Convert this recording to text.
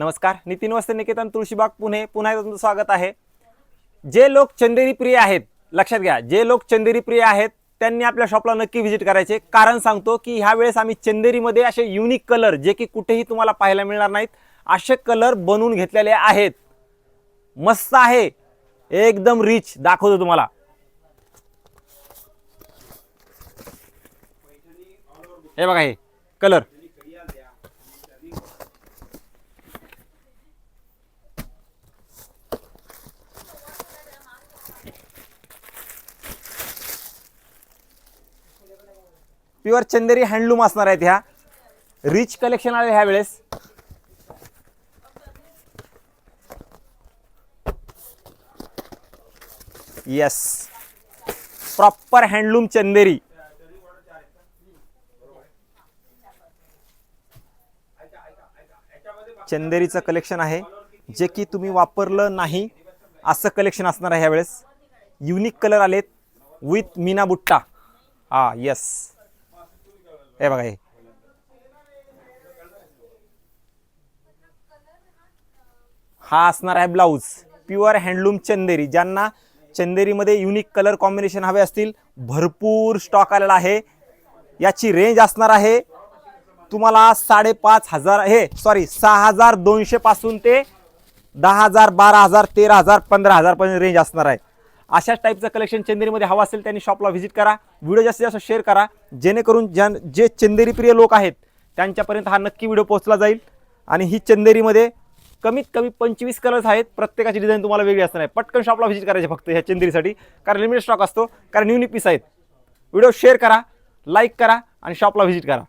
नमस्कार नितीन वस्त्र निकेतन तुळशीबाग पुणे. पुन्हा एकदा तुमचं स्वागत आहे. जे लोक चंदेरी प्रिय आहेत लक्षात घ्या जे लोक चंदेरी प्रिय आहेत त्यांनी आपल्या शॉपला नक्की व्हिजिट करायचे. कारण सांगतो की ह्या वेळेस आम्ही चंदेरीमध्ये असे युनिक कलर जे की कुठेही तुम्हाला पाहायला मिळणार नाहीत असे कलर बनवून घेतलेले आहेत. मस्त आहे. एकदम रिच दाखवतो तुम्हाला. हे बघा हे कलर प्युअर चंदेरी हँडलूम असणार आहेत ह्या. रिच कलेक्शन आले ह्या वेळेस. Yes proper handloom Chanderi. चंदेरीचं collection आहे. जे की तुम्ही वापरलं नाही असं कलेक्शन असणार आहे ह्यावेळेस युनिक कलर आलेत विथ मीना बुट्टा. Ah, हा येस हे बघा हे. हा असणार आहे ब्लाऊज. प्युअर हँडलूम चंदेरी. ज्यांना चंदेरीमध्ये युनिक कलर कॉम्बिनेशन हवे असतील भरपूर स्टॉक आलेला आहे. याची रेंज असणार आहे तुम्हाला साडेपाच हजार हे सॉरी सहा हजार दोनशे पासून ते दहा हजार बारा हजार तेरा हजार पंधरा हजारपर्यंत रेंज असणार आहे. अशाच टाईपचं कलेक्शन चंदेरीमध्ये हवं असेल त्यांनी शॉपला व्हिजिट करा. व्हिडिओ जास्तीत जास्त शेअर करा. जेणेकरून ज्या जे चंदेरीप्रिय लोक आहेत त्यांच्यापर्यंत हा नक्की व्हिडिओ पोहोचला जाईल. आणि ही चंदेरीमध्ये कमीत कमी पंचवीस कलर्स आहेत. प्रत्येकाची डिझाईन तुम्हाला वेगळी असणार आहे. पटकन शॉपला व्हिजिट करायचे फक्त ह्या चंदेरीसाठी. कारण लिमिटेड स्टॉक असतो. कारण युनिक पीस आहेत. व्हिडिओ शेअर करा लाईक करा आणि शॉपला व्हिजिट करा.